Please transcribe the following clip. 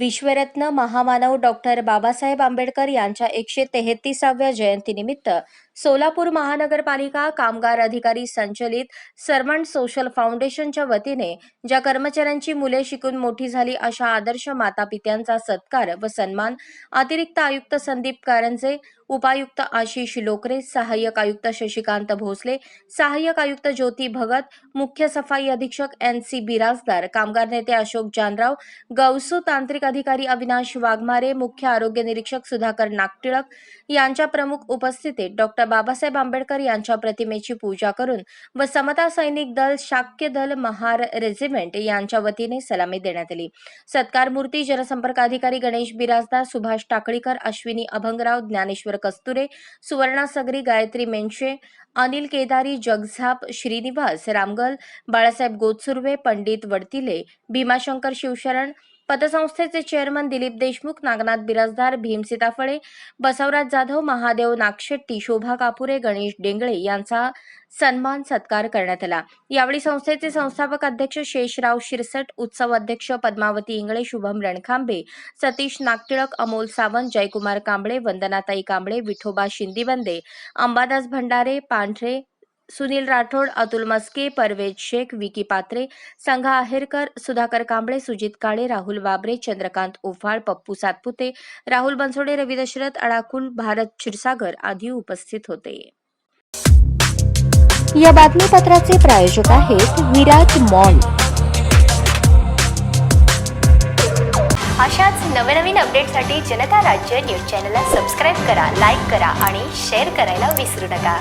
विश्वरत्न महामानव डॉक्टर बाबासाहेब आंबेडकर यांच्या एकशे तेहतीसाव्या जयंतीनिमित्त सोलापूर महानगरपालिका कामगार अधिकारी संचलित सर्वंट सोशल फाउंडेशनच्या वतीने ज्या कर्मचाऱ्यांची मुले शिकून मोठी झाली अशा आदर्श मातापित्यांचा सत्कार व सन्मान अतिरिक्त आयुक्त संदीप कारंजे उपायुक्त आशिष लोकरे सहाय्यक आयुक्त शशिकांत भोसले सहाय्यक आयुक्त ज्योती भगत मुख्य सफाई अधीक्षक एन सी बिराजदार कामगार नेते अशोक जानराव गौसू तांत्रिक अधिकारी अविनाश वाघमारे मुख्य आरोग्य निरीक्षक सुधाकर नागटिळक यांच्या प्रमुख उपस्थितीत डॉक्टर बाबासाहेब आंबेडकर यांच्या प्रतिमेची पूजा करून व समता सैनिक दल शाक्य दल महार रेजिमेंट यांच्या वतीने सलामी देण्यात आली. सत्कार मूर्ती जनसंपर्क अधिकारी गणेश बिराजदार सुभाष टाकळीकर अश्विनी अभंगराव ज्ञानेश्वर कस्तुरे सुवर्णा सगरी गायत्री मेनशे अनिल केदारी जगझाप श्रीनिवास रामगल बाळासाहेब गोतसुर्वे पंडित वडतिले भीमाशंकर शिवशरण पतसंस्थेचे चेअरमन दिलीप देशमुख नागनाथ बिराजदार भीम सीताफळे बसवराज जाधव महादेव नागशेट्टी शोभा कापुरे गणेश डेंगळे यांचा सन्मान सत्कार करण्यात आला. यावेळी संस्थेचे संस्थापक अध्यक्ष शेषराव शिरसट उत्सव अध्यक्ष पद्मावती इंगळे शुभम रणखांबे सतीश नागटिळक अमोल सावंत जयकुमार कांबळे वंदनाताई कांबळे विठोबा शिंदीबंदे अंबादास भंडारे पांढरे सुनील राठोड अतुल मस्के परवेज शेख विकी पात्रे संघा आहेरकर सुधाकर कांबळे सुजित काळे राहुल बाबरे चंद्रकांत ओफाळ पप्पू सातपुते राहुल बनसोडे रवी दशरथ अडाकुल भारत क्षीरसागर आदी उपस्थित होते. या बातमीपत्राचे प्रायोजक आहेत विराज मॉल अशाच नवनवीन अपडेटसाठी जनता राज्य न्यूज चॅनलला सबस्क्राईब करा लाईक करा आणि शेअर करायला विसरू नका.